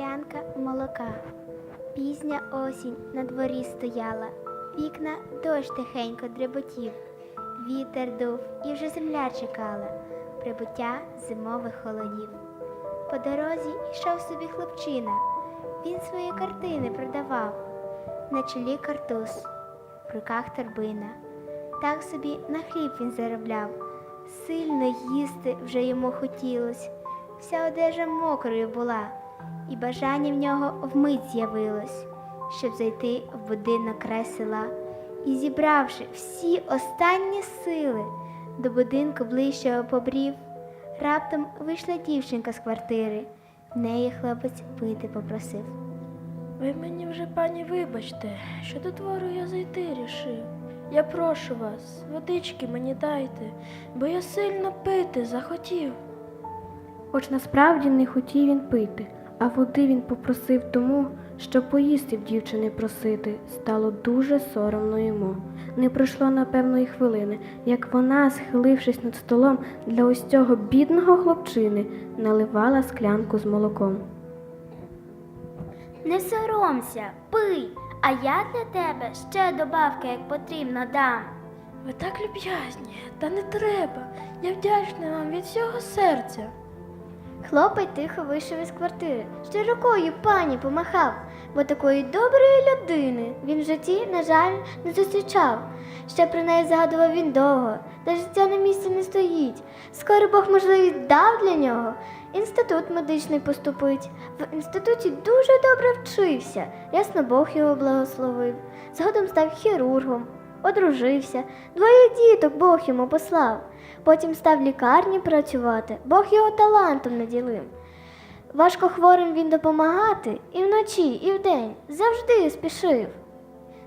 склянка молока. Пізня осінь на дворі стояла, вікна дощ тихенько дріботів, вітер дув і вже земля чекала прибуття зимових холодів. По дорозі йшов собі хлопчина, він свої картини продавав, на чолі картуз, в руках торбина. Так собі на хліб він заробляв. Сильно їсти вже йому хотілось, вся одежа мокрою була, і бажання в нього вмить з'явилось, щоб зайти в будинок край села. І, зібравши всі останні сили, до будинку ближчого побрів, раптом вийшла дівчинка з квартири. В неї хлопець пити попросив. Ви мені вже, пані, вибачте, що до двору я зайти рішив. Я прошу вас, водички мені дайте, бо я сильно пити захотів. Хоч насправді не хотів він пити, а води він попросив тому, що поїсти в дівчини просити стало дуже соромно йому. Не пройшло напевно й хвилини, як вона, схилившись над столом для ось цього бідного хлопчини, наливала склянку з молоком. Не соромся, пий, а я для тебе ще добавки, як потрібно, дам. Ви так люб'язні, та не треба. Я вдячна вам від всього серця. Хлопець тихо вийшов із квартири, ще рукою пані помахав, бо такої доброї людини він в житті, на жаль, не зустрічав. Ще про неї згадував він довго, та життя на місці не стоїть. Скоро Бог можливість дав для нього. Інститут медичний поступить. В інституті дуже добре вчився. Ясно Бог його благословив. Згодом став хірургом, одружився, двоє діток Бог йому послав. Потім став в лікарні працювати, Бог його талантом наділив. Важко хворим він допомагати і вночі, і вдень завжди спішив.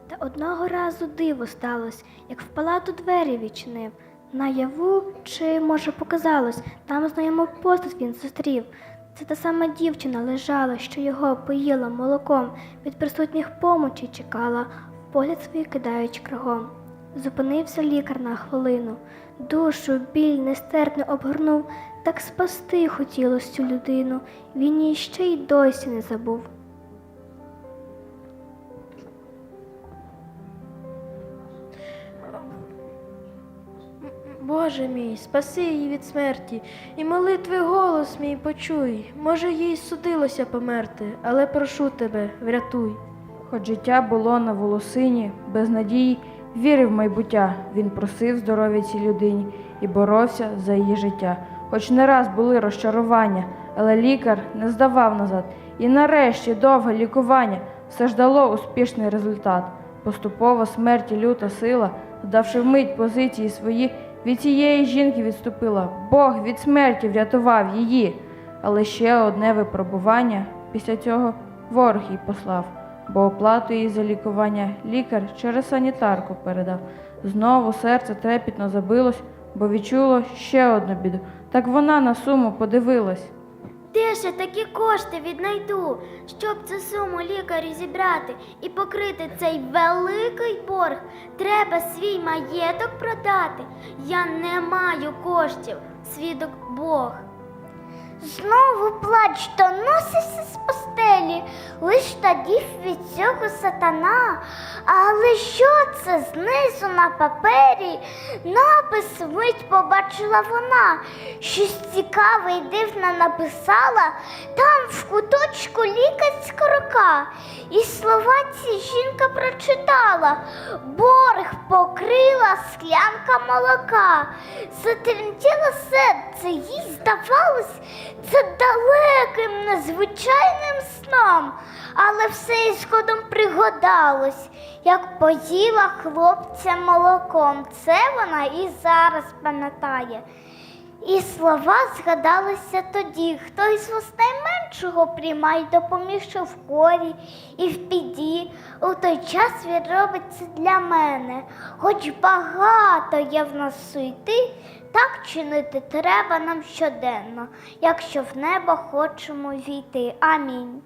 Та одного разу диво сталося, як в палату двері відчинив. Наяву, чи, може, показалось, там знайому постать він зустрів. Це та сама дівчина лежала, що його поїла молоком, від присутніх помочі чекала, погляд свій кидаючи кругом. Зупинився лікар на хвилину, душу біль нестерпно обгорнув, так спасти хотілось цю людину, він її ще й досі не забув. Боже мій, спаси її від смерті, і молитви голос мій почуй. Може, їй судилося померти, але прошу тебе, врятуй. Хоч життя було на волосині, без надії, вірив в майбуття. Він просив здоров'я цій людині і боровся за її життя. Хоч не раз були розчарування, але лікар не здавав назад. І нарешті довге лікування все ж дало успішний результат. Поступово смерті люта сила, здавши вмить позиції свої, від цієї жінки відступила. Бог від смерті врятував її. Але ще одне випробування після цього ворог їй послав, бо оплату їй за лікування лікар через санітарку передав. Знову серце трепітно забилось, бо відчуло ще одну біду. Так вона на суму подивилась. Де ж я такі кошти віднайду, щоб цю суму лікарю зібрати і покрити цей великий борг? Треба свій маєток продати. Я не маю коштів, свідок Бог. Знову плач то носився з постелі, лиш тоді від цього сатана. Але що це знизу на папері? Напис мить побачила вона. Щось цікаве і дивне написала там в куточку лікарська рука. І слова ці жінка прочитала. Борг покрила склянка молока. Затремтіло серце, їй здавалось, це далеким, незвичайним сном, але все і згодом пригадалось, як поїла хлопця молоком. Це вона і зараз пам'ятає. І слова згадалися тоді, хто із вас найменшого приймай допоміг, що в корі і в піді. У той час він робить для мене. Хоч багато є в нас суєти, так чинити треба нам щоденно, якщо в небо хочемо війти. Амінь.